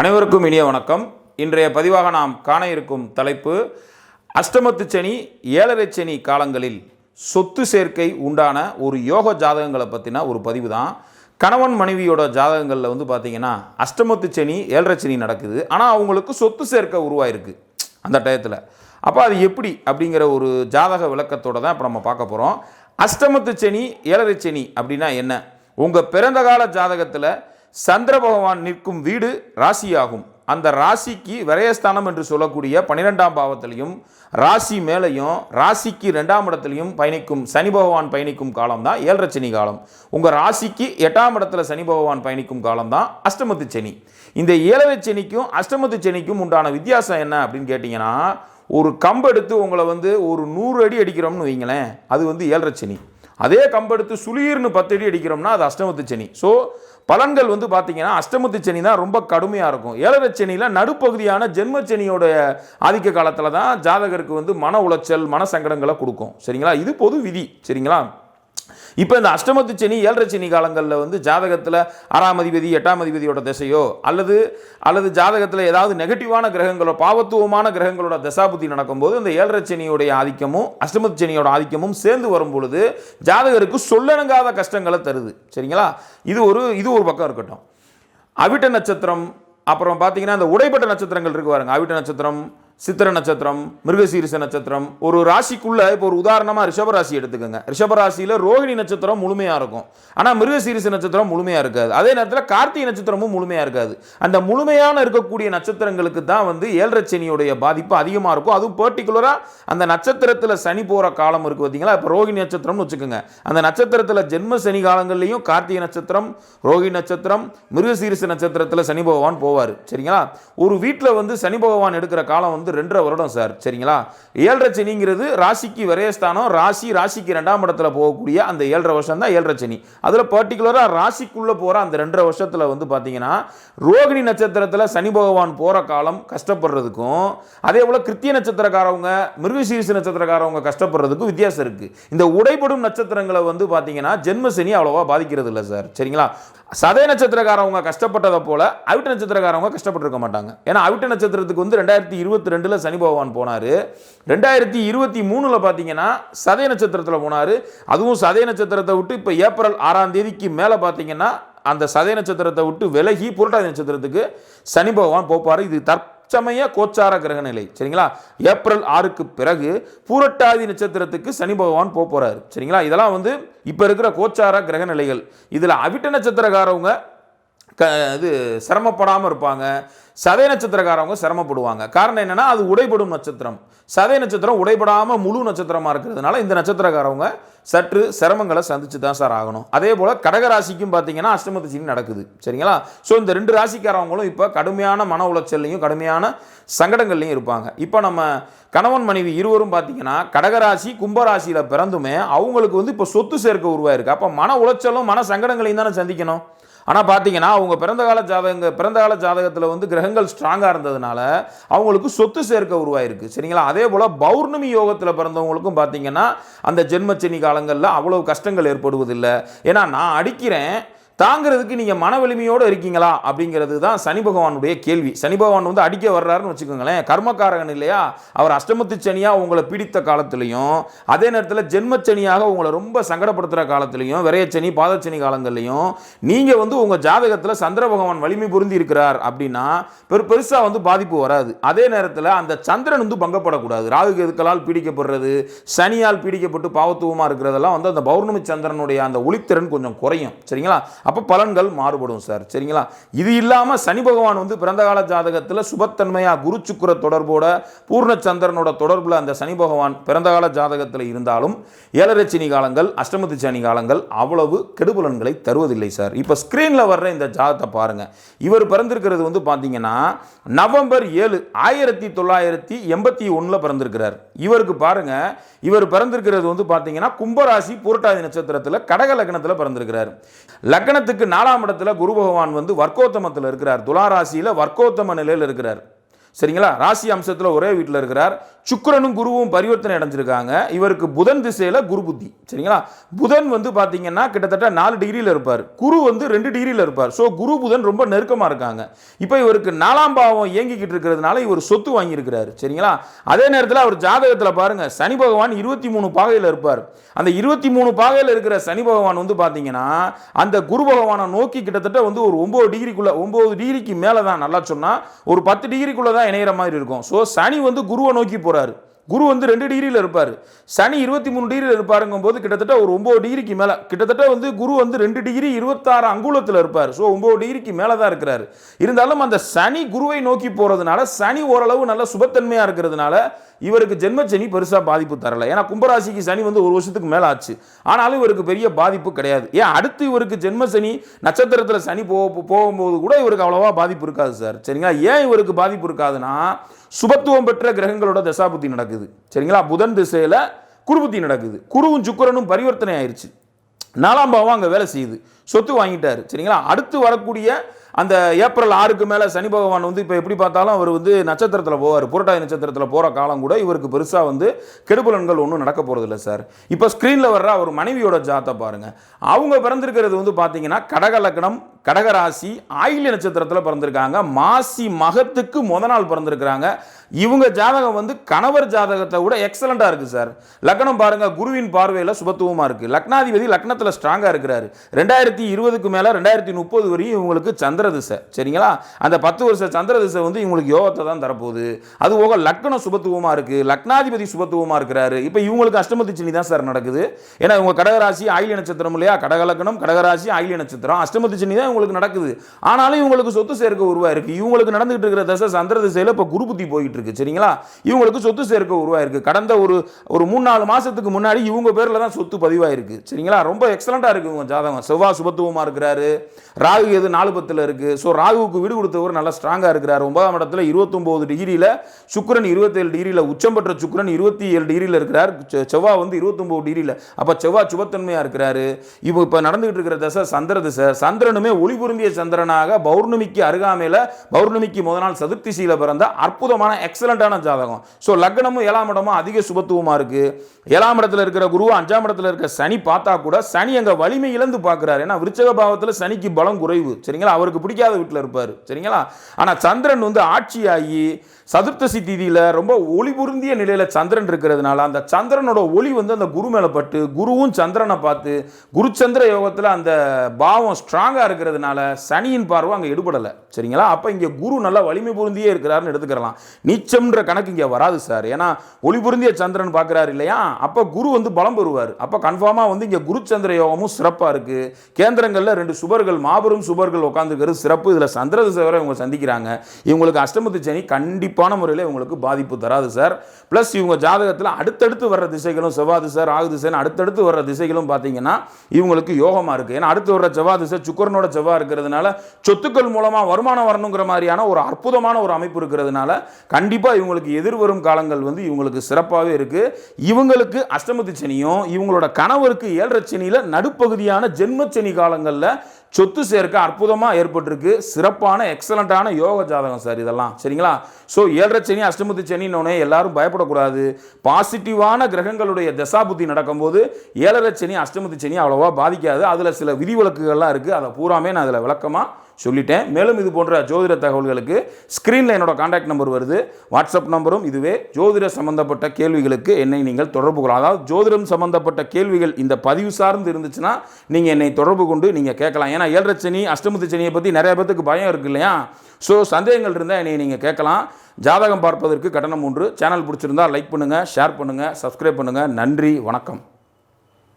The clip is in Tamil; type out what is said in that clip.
அனைவருக்கும் இனிய வணக்கம். இன்றைய பதிவாக நாம் காண இருக்கும் தலைப்பு அஷ்டமத்து சனி ஏழரை சனி காலங்களில் சொத்து சேர்க்கை உண்டான ஒரு யோக ஜாதகங்களை பற்றின ஒரு பதிவு தான் கணவன் மனைவியோட ஜாதகங்களில் வந்து பார்த்தீங்கன்னா அஷ்டமத்து சனி ஏழரை சனி நடக்குது. ஆனால் அவங்களுக்கு சொத்து சேர்க்கை உருவாயிருக்கு அந்த டயத்தில். அப்போ அது எப்படி அப்படிங்கிற ஒரு ஜாதக விளக்கத்தோடு தான் இப்போ நம்ம பார்க்க போகிறோம் அஷ்டமத்து சனி ஏழரை சனி அப்படின்னா என்ன? உங்கள் பிறந்த கால ஜாதகத்தில் சந்திர பகவான் நிற்கும் வீடு ராசியாகும். அந்த ராசிக்கு விரயஸ்தானம் என்று சொல்லக்கூடிய பன்னிரெண்டாம் பாவத்திலையும் ராசி மேலையும் ராசிக்கு ரெண்டாம் இடத்துலையும் பயணிக்கும் சனி பகவான் பயணிக்கும் காலம் தான் ஏழரை சனி காலம். உங்கள் ராசிக்கு எட்டாம் இடத்துல சனி பகவான் பயணிக்கும் காலம் தான் அஷ்டமத்து சனி. இந்த ஏழரை சனிக்கும் அஷ்டமத்து சனிக்கும் உண்டான வித்தியாசம் என்ன அப்படின்னு கேட்டிங்கன்னா ஒரு கம்பெடுத்து உங்களை வந்து ஒரு நூறு அடி அடிக்கிறோம்னு வைங்களேன் அது வந்து ஏழரை சனி. அதே கம்பெடுத்து சுளீர்னு பத்தடி அடிக்கிறோம்னா அது அஷ்டமத்து சனி. ஸோ பலன்கள் வந்து பார்த்தீங்கன்னா அஷ்டமத்து சனி தான் ரொம்ப கடுமையாக இருக்கும். ஏழரை சனியில் நடுப்பகுதியான ஜென்ம சனியோட ஆதிக்க காலத்தில் தான் ஜாதகருக்கு வந்து மன உளைச்சல் மன சங்கடங்களை கொடுக்கும். சரிங்களா? இது பொது விதி. சரிங்களா? இப்போ இந்த அஷ்டமத்து சனி ஏழரை சனி காலங்களில் வந்து ஜாதகத்தில் ஆறாம் அதிபதி எட்டாம் அதிபதியோட திசையோ அல்லது அல்லது ஜாதகத்தில் ஏதாவது நெகட்டிவான கிரகங்களோ பாவத்துவமான கிரகங்களோட தசாபுத்தி நடக்கும்போது இந்த ஏழரை சனியுடைய ஆதிக்கமும் அஷ்டமத்து சனியோட ஆதிக்கமும் சேர்ந்து வரும் பொழுது ஜாதகருக்கு சொல்லணுங்காத கஷ்டங்களை தருது. சரிங்களா? இது ஒரு இது ஒரு பக்கம் இருக்கட்டும். அவிட்ட நட்சத்திரம் அப்புறம் பார்த்தீங்கன்னா இந்த உடைப்பட்ட நட்சத்திரங்கள் இருக்கு பாருங்க. அவிட்ட நட்சத்திரம் சித்திர நட்சத்திரம் மிருகசீரிச நட்சத்திரம் ஒரு ராசிக்குள்ள இப்போ ஒரு உதாரணமாக ரிஷபராசி எடுத்துக்கோங்க. ரிஷபராசியில் ரோஹிணி நட்சத்திரம் முழுமையாக இருக்கும். ஆனால் மிருகசீரிச நட்சத்திரம் முழுமையாக இருக்காது. அதே நேரத்தில் கார்த்திகை நட்சத்திரமும் முழுமையாக இருக்காது. அந்த முழுமையான இருக்கக்கூடிய நட்சத்திரங்களுக்கு தான் வந்து ஏழரச்சனியுடைய பாதிப்பு அதிகமாக இருக்கும். அதுவும் பர்டிகுலராக அந்த நட்சத்திரத்தில் சனி போகிற காலம் இருக்குது பார்த்தீங்களா இப்போ ரோஹிணி நட்சத்திரம்னு வச்சுக்கோங்க. அந்த நட்சத்திரத்தில் ஜென்ம சனி காலங்கள்லையும் கார்த்திகை நட்சத்திரம் ரோஹிணி நட்சத்திரம் மிருகசீரிச நட்சத்திரத்தில் சனி பகவான் போவார். சரிங்களா? ஒரு வீட்டில் வந்து சனி பகவான் எடுக்கிற காலம் வந்து ரெண்டரை வருடம் சார் சரிங்களா? ஏழரை சனிங்கிறது ராசிக்கு விரயஸ்தானம் ராசி ராசிக்கு ரெண்டாம் இடத்துல போகக்கூடிய அந்த ஏழரை வருஷம் தான் ஏழரை சனி. அதில் பர்டிகுலராக ராசிக்குள்ளே போகிற அந்த ரெண்டரை வருஷத்தில் வந்து பார்த்தீங்கன்னா ரோகிணி நட்சத்திரத்தில் சனி பகவான் போகிற காலம் கஷ்டப்படுறதுக்கும் அதே போல் கிருத்திய நட்சத்திரக்காரவங்க மிருகசீரிசு நட்சத்திரக்காரவங்க கஷ்டப்படுறதுக்கும் வித்தியாசம் இருக்குது இந்த உடைபடும் நட்சத்திரங்களை வந்து பார்த்தீங்கன்னா ஜென்ம சனி அவ்வளோவா பாதிக்கிறது இல்லை சார் சரிங்களா? சதய நட்சத்திரக்காரவங்க கஷ்டப்பட்டதை போல அவிட்ட நட்சத்திரக்காரவங்க கஷ்டப்பட்டிருக்க மாட்டாங்க. ஏன்னா அவிட்ட நட்சத்திரத்துக்கு வந்து ரெண்டாயிரத்தி இருபத்தி ரெண்டில் சனி பகவான் போனார். ரெண்டாயிரத்தி இருபத்தி மூணில் பார்த்தீங்கன்னா சதய நட்சத்திரத்தில் போனார். அதுவும் சதய நட்சத்திரத்தை விட்டு இப்போ ஏப்ரல் ஆறாம் தேதிக்கு மேலே பார்த்தீங்கன்னா அந்த சதய நட்சத்திரத்தை விட்டு விலகி புரட்டாதி நட்சத்திரத்துக்கு சனி பகவான் போப்பார். இது தற்சமய கோச்சார கிரக நிலை. சரிங்களா? ஏப்ரல் ஆறுக்கு பிறகு பூரட்டாதி நட்சத்திரத்துக்கு சனி பகவான் போக சரிங்களா? இதெல்லாம் வந்து இப்போ இருக்கிற கோச்சார கிரக நிலைகள். இதில் அவிட்ட நட்சத்திரக்காரவங்க க இது சிரமப்படாமல் இருப்பாங்க. சதய நட்சத்திரக்காரவங்க சிரமப்படுவாங்க. காரணம் என்னென்னா அது உடைபடும் நட்சத்திரம். சதய நட்சத்திரம் உடைபடாமல் முழு நட்சத்திரமாக இருக்கிறதுனால இந்த நட்சத்திரக்காரவங்க சற்று சிரமங்களை சந்திச்சு தான் சார் ஆகணும். அதே போல் கடகராசிக்கும் பார்த்தீங்கன்னா அஷ்டமத்து சீனி நடக்குது. சரிங்களா? ஸோ இந்த ரெண்டு ராசிக்காரவங்களும் இப்போ கடுமையான மன உளைச்சல்லையும் கடுமையான சங்கடங்கள்லையும் இருப்பாங்க. இப்போ நம்ம கணவன் மனைவி இருவரும் பார்த்தீங்கன்னா கடகராசி கும்பராசியில் பிறந்துமே அவங்களுக்கு வந்து இப்போ சொத்து சேர்க்க உருவாயிருக்கு. அப்போ மன உளைச்சலும் மன சங்கடங்களையும் தானே சந்திக்கணும். ஆனால் பார்த்தீங்கன்னா அவங்க பிறந்த கால ஜாதகங்க பிறந்த கால ஜாதகத்தில் வந்து கிரகங்கள் ஸ்ட்ராங்காக இருந்ததுனால அவங்களுக்கு சொத்து சேர்க்க உருவாயிருக்கு. சரிங்களா? அதே போல் பௌர்ணமி யோகத்தில் பிறந்தவங்களுக்கும் பார்த்தீங்கன்னா அந்த ஜென்மச்சனி காலங்களில் அவ்வளவு கஷ்டங்கள் ஏற்படுவதில்லை. ஏன்னா நான் அடிக்கிறேன் தாங்கிறதுக்கு நீங்கள் மன வலிமையோடு இருக்கீங்களா? அப்படிங்கிறது தான் சனி பகவானுடைய கேள்வி. சனி பகவான் வந்து அடிக்க வர்றாருன்னு வச்சுக்கோங்களேன். கர்மக்காரகன் இல்லையா? அவர் அஷ்டமத்து சனியாக உங்களை பிடித்த காலத்துலையும் அதே நேரத்தில் ஜென்மச்சனியாக உங்களை ரொம்ப சங்கடப்படுத்துகிற காலத்துலையும் விரையச்சனி பாதச்சனி காலங்கள்லையும் நீங்கள் வந்து உங்கள் ஜாதகத்தில் சந்திர பகவான் வலிமை பொருந்தி இருக்கிறார் அப்படின்னா பெரு பெருசாக வந்து பாதிப்பு வராது. அதே நேரத்தில் அந்த சந்திரன் வந்து பங்கப்படக்கூடாது. ராகு கெதுக்களால் பீடிக்கப்படுறது? சனியால் பீடிக்கப்பட்டு பாவத்துவமாக இருக்கிறதெல்லாம் வந்து அந்த பௌர்ணமி சந்திரனுடைய அந்த ஒளித்திறன் கொஞ்சம் குறையும். சரிங்களா? அப்போ பலன்கள் மாறுபடும் சார். சரிங்களா? இது இல்லாமல் சனி பகவான் வந்து பிறந்தகால ஜாதகத்தில் சுபத்தன்மையாக குரு சுக்கர தொடர்போட பூர்ணச்சந்திரனோட தொடர்பில் அந்த சனி பகவான் பிறந்தகால ஜாதகத்தில் இருந்தாலும் ஏழரை சனி காலங்கள் அஷ்டமத்து சனி காலங்கள் அவ்வளவு கெடுபலன்களை தருவதில்லை சார். இப்போ ஸ்க்ரீனில் வர்ற இந்த ஜாதகத்தை பாருங்கள் இவர் பிறந்திருக்கிறது வந்து பார்த்தீங்கன்னா நவம்பர் ஏழு ஆயிரத்தி தொள்ளாயிரத்தி எண்பத்தி ஒன்றில் பிறந்திருக்கிறார். இவருக்கு பாருங்க இவர் பிறந்திருக்கிறது வந்து பார்த்தீங்கன்னா கும்பராசி பூரட்டாதி நட்சத்திரத்தில் கடக லக்னத்தில் பிறந்திருக்கிறார். லக்னத்துக்கு நாலாம் இடத்துல குரு பகவான் வந்து வர்க்கோத்தமத்தில் இருக்கிறார். துளாராசியில் வர்க்கோத்தம நிலையில் இருக்கிறார். சரிங்களா? ராசி அம்சத்தில் ஒரே வீட்டில் இருக்கிறார். சுக்கரனும் குருவும் பரிவர்த்தனை அடைஞ்சிருக்காங்க. இவருக்கு புதன் திசையில் குரு புத்தி. சரிங்களா? புதன் வந்து பார்த்தீங்கன்னா கிட்டத்தட்ட நாலு டிகிரியில் இருப்பார். குரு வந்து ரெண்டு டிகிரியில் இருப்பார். ஸோ குரு புதன் ரொம்ப நெருக்கமாக இருக்காங்க. இப்போ இவருக்கு நாலாம் பாவம் இயங்கிக்கிட்டு இருக்கிறதுனால இவர் சொத்து வாங்கியிருக்கிறாரு. சரிங்களா? அதே நேரத்தில் அவர் ஜாதகத்தில் பாருங்கள் சனி பகவான் இருபத்தி மூணு பாகையில் இருப்பார். அந்த இருபத்தி மூணு பாகையில் இருக்கிற சனி பகவான் வந்து பார்த்தீங்கன்னா அந்த குரு பகவானை நோக்கி கிட்டத்தட்ட வந்து ஒரு ஒம்பது டிகிரிக்குள்ளே ஒம்பது டிகிரிக்கு மேலே தான் நல்லா சொன்னால் ஒரு பத்து டிகிரிக்குள்ளே தான் இணையிற மாதிரி இருக்கும். ஸோ சனி வந்து குருவை நோக்கி போகிறாரு குரு வந்து ரெண்டு டிகிரியில் இருப்பார். சனி இருபத்தி மூணு டிகிரியில் இருப்பாருங்கும் போது கிட்டத்தட்ட ஒரு ஒம்பது டிகிரிக்கு மேலே கிட்டத்தட்ட வந்து குரு வந்து ரெண்டு டிகிரி இருபத்தாறு அங்குலத்தில் இருப்பார். ஸோ ஒம்பது டிகிரிக்கு மேலே தான் இருக்கிறாரு. இருந்தாலும் அந்த சனி குருவை நோக்கி போகிறதுனால சனி ஓரளவு நல்ல சுபத்தன்மையாக இருக்கிறதுனால இவருக்கு ஜென்மச்சனி பெருசாக பாதிப்பு தரலை. ஏன்னா கும்பராசிக்கு சனி வந்து ஒரு வருஷத்துக்கு மேலே ஆச்சு. ஆனாலும் இவருக்கு பெரிய பாதிப்பு கிடையாது. ஏன் அடுத்து இவருக்கு ஜென்ம சனி நட்சத்திரத்தில் சனி போக போகும்போது கூட இவருக்கு அவ்வளோவா பாதிப்பு இருக்காது சார் சரிங்களா? ஏன் இவருக்கு பாதிப்பு இருக்காதுன்னா சுபத்துவம் பெற்ற கிரகங்களோட தசாபுத்தி நடக்குது. சரிங்களா? புதன் திசையில் குருபுத்தி நடக்குது. குருவும் சுக்கரனும் பரிவர்த்தனை ஆயிருச்சு. நாலாம் பாவம் அங்கே வேலை செய்யுது. சொத்து வாங்கிட்டாரு. சரிங்களா? அடுத்து வரக்கூடிய அந்த ஏப்ரல் ஆறுக்கு மேலே சனி பகவான் வந்து இப்போ எப்படி பார்த்தாலும் அவர் வந்து நட்சத்திரத்தில் போவார். புரட்டாதி நட்சத்திரத்தில் போகிற காலம் கூட இவருக்கு பெருசாக வந்து கெடுபலன்கள் ஒன்றும் நடக்க போகிறதில்ல சார். இப்போ ஸ்க்ரீனில் வர்ற அவர் மனைவியோட ஜாத்தை பாருங்கள் அவங்க பிறந்திருக்கிறது வந்து பார்த்தீங்கன்னா கடக லக்னம் கடகராசி ஆயில்ய நட்சத்திரத்தில் பிறந்திருக்காங்க. மாசி மகத்துக்கு முத நாள் பிறந்திருக்கிறாங்க. இவங்க ஜாதகம் வந்து கணவர் ஜாதகத்தை விட எக்ஸலண்ட்டாக இருக்குது சார். லக்னம் பாருங்கள் குருவின் பார்வையில் சுபத்துவமாக இருக்குது லக்னாதிபதி லக்னத்தில் ஸ்ட்ராங்காக இருக்கிறாரு. ரெண்டாயிரத்தி இருபதுக்கு மேலே ரெண்டாயிரத்தி முப்பது வரையும் இவங்களுக்கு சந்திர திசை சரிங்களா? அந்த பத்து வருஷ சந்திர திசை வந்து இவங்களுக்கு யோகத்தை தான் தரப்போகுது. அது போக லக்னம் சுபத்துவமாக இருக்குது லக்னாதிபதி சுபத்துவமாக இருக்கிறாரு. இப்போ இவங்களுக்கு அஷ்டமதி சனி தான் சார் நடக்குது. ஏன்னா இவங்க கடகராசி ஆயில்ய நட்சத்திரம் இல்லையா? கடகலக்கணம் கடகராசி ஆயில்ய நட்சத்திரம் அஷ்டமதி தான் இவங்களுக்கு நடக்குது. ஆனாலும் இவங்களுக்கு சொத்து சேர்க்க உருவாயிருக்கு இவங்களுக்கு நடந்துகிட்டு இருக்கிற தசை சந்திர திசையில் இப்போ குரு புத்தி போயிட்டு இருக்கு சரிங்களா? இவங்களுக்கு சொத்து சேர்க்க உருவாயிருக்கு கடந்த ஒரு ஒரு மூணு நாலு மாசத்துக்கு முன்னாடி இவங்க பேரில் தான் சொத்து பதிவாயிருக்கு சரிங்களா? ரொம்ப எக்ஸலண்ட்டாக இருக்கு இவங்க ஜாதகம். செவ்வாய் சுபத்துவமாக இருக்கிறாரு. ராகு எது நாலு பத்தில் இருக்கு. ஸோ ராகுவுக்கு வீடு கொடுத்தவர் நல்லா ஸ்ட்ராங்காக இருக்கிறார். ஒன்பதாம் இடத்துல இருபத்தொம்போது டிகிரியில் சுக்கரன் இருபத்தேழு டிகிரியில் உச்சம் பெற்ற சுக்கரன் இருபத்தி ஏழு டிகிரியில் இருக்கிறார் செவ்வாய் வந்து இருபத்தொம்போது டிகிரியில் அப்போ செவ்வாய் சுபத்தன்மையாக இருக்கிறாரு. இப்போ இப்போ நடந்துகிட்டு இருக்கிற தசை சந்திர திசை. சந்திரனுமே ஒளி பொருந்திய சந்திரனாக பௌர்ணமிக்கு அருகாமையில் பௌர்ணமிக்கு முதல் நாள் சதுர்த்திசியில் பிறந்த அற்புதமான எக்ஸலண்ட்டான ஜாதகம். ஸோ லக்னமும் ஏழாம் இடமும் அதிக சுபத்துவமாக இருக்குது ஏழாம் இடத்துல இருக்கிற குரு அஞ்சாம் இடத்துல இருக்க சனி பார்த்தா கூட சனி அங்கே வலிமை இழந்து பார்க்குறாரு. ஏன்னா விருச்சக பாவத்தில் சனிக்கு பலம் குறைவு. சரிங்களா? அவருக்கு பிடிக்காத வீட்டில் இருப்பார். சரிங்களா? ஆனால் சந்திரன் வந்து ஆட்சியாகி சதுர்த்தசி திதியில் ரொம்ப ஒளி பொருந்திய நிலையில் சந்திரன் இருக்கிறதுனால அந்த சந்திரனோட ஒளி வந்து அந்த குரு மேலே பட்டு குருவும் சந்திரனை பார்த்து குருச்சந்திர யோகத்தில் அந்த பாவம் ஸ்ட்ராங்காக இருக்கிறதுனால சனியின் பார்வை அங்கே எடுபடலை. சரிங்களா? அப்போ இங்கே குரு நல்லா வலிமை பொருந்தியே இருக்கிறாருன்னு எடுத்துக்கிறலாம் நீச்சம்ன்ற கணக்கு இங்கே வராது சார் ஏன்னா ஒளி பொருந்திய சந்திரன் பார்க்குறாரு இல்லையா? அப்போ குரு வந்து பலம் பெறுவார். அப்போ கன்ஃபார்மாக வந்து இங்கே குருச்சந்திர யோகமும் சிறப்பாக இருக்குது கேந்திரங்களில் ரெண்டு சுபர்கள் மாபெரும் சுபர்கள் உட்காந்துருக்கிறது சிறப்பு இதில் சந்திர திசை வரை இவங்க சந்திக்கிறாங்க. இவங்களுக்கு அஷ்டமத்து சனி கண்டிப்பான முறையில் இவங்களுக்கு பாதிப்பு தராது சார் ப்ளஸ் இவங்க ஜாதகத்தில் அடுத்தடுத்து வர்ற திசைகளும் செவ்வாய் திசை ராகு திசைன்னு அடுத்தடுத்து வர்ற திசைகளும் பார்த்தீங்கன்னா இவங்களுக்கு யோகமாக இருக்குது ஏன்னா அடுத்து வர்ற செவ்வாய் திசை சுக்கரனோட செவ்வாய் இருக்கிறதுனால சொத்துக்கள் மூலமாக வருமானம் வரணுங்கிற மாதிரியான ஒரு அற்புதமான ஒரு அமைப்பு இருக்கிறதுனால கண்டிப்பாக இவங்களுக்கு எதிர்வரும் காலங்கள் வந்து இவங்களுக்கு சிறப்பாகவே இருக்குது இவங்களுக்கு அஷ்டமத்து சனியும் இவங்களோட கணவருக்கு ஏழரை சனியில் நடுப்பகுதியான ஜென்மச்சனி காலங்களில் சொத்து சேர்க்க அற்புதமாக ஏற்பட்டிருக்கு. சிறப்பான எக்ஸலண்ட்டான யோக ஜாதகம் சார் இதெல்லாம். சரிங்களா? ஸோ ஏழரை சனி அஷ்டமத்து சனின்னொன்னே எல்லாரும் பயப்படக்கூடாது. பாசிட்டிவான கிரகங்களுடைய தசாபுத்தி நடக்கும்போது ஏழரை சனி அஷ்டமத்து சனி அவ்வளோவா பாதிக்காது. அதில் சில விதிவிலக்குகள்லாம் இருக்குது அதை பூராமே நான் அதில் விளக்கமாக சொல்லிட்டேன். மேலும் இது போன்ற ஜோதிட தகவல்களுக்கு ஸ்க்ரீனில் என்னோட காண்டாக்ட் நம்பர் வருது. வாட்ஸ்அப் நம்பரும் இதுவே. ஜோதிட சம்பந்தப்பட்ட கேள்விகளுக்கு என்னை நீங்கள் தொடர்பு கொள்ளலாம். அதாவது ஜோதிடம் சம்பந்தப்பட்ட கேள்விகள் இந்த பதிவு சார்ந்து இருந்துச்சுன்னா நீங்கள் என்னை தொடர்பு கொண்டு நீங்கள் கேட்கலாம். ஏன்னா ஏழரை சனி அஷ்டமத்து சனியை பற்றி நிறைய பேத்துக்கு பயம் இருக்கு இல்லையா? ஸோ சந்தேகங்கள் இருந்தால் என்னை நீங்கள் கேட்கலாம். ஜாதகம் பார்ப்பதற்கு கட்டணம் ஒன்று. சேனல் பிடிச்சிருந்தா லைக் பண்ணுங்கள் ஷேர் பண்ணுங்கள் சப்ஸ்கிரைப் பண்ணுங்கள் நன்றி வணக்கம்.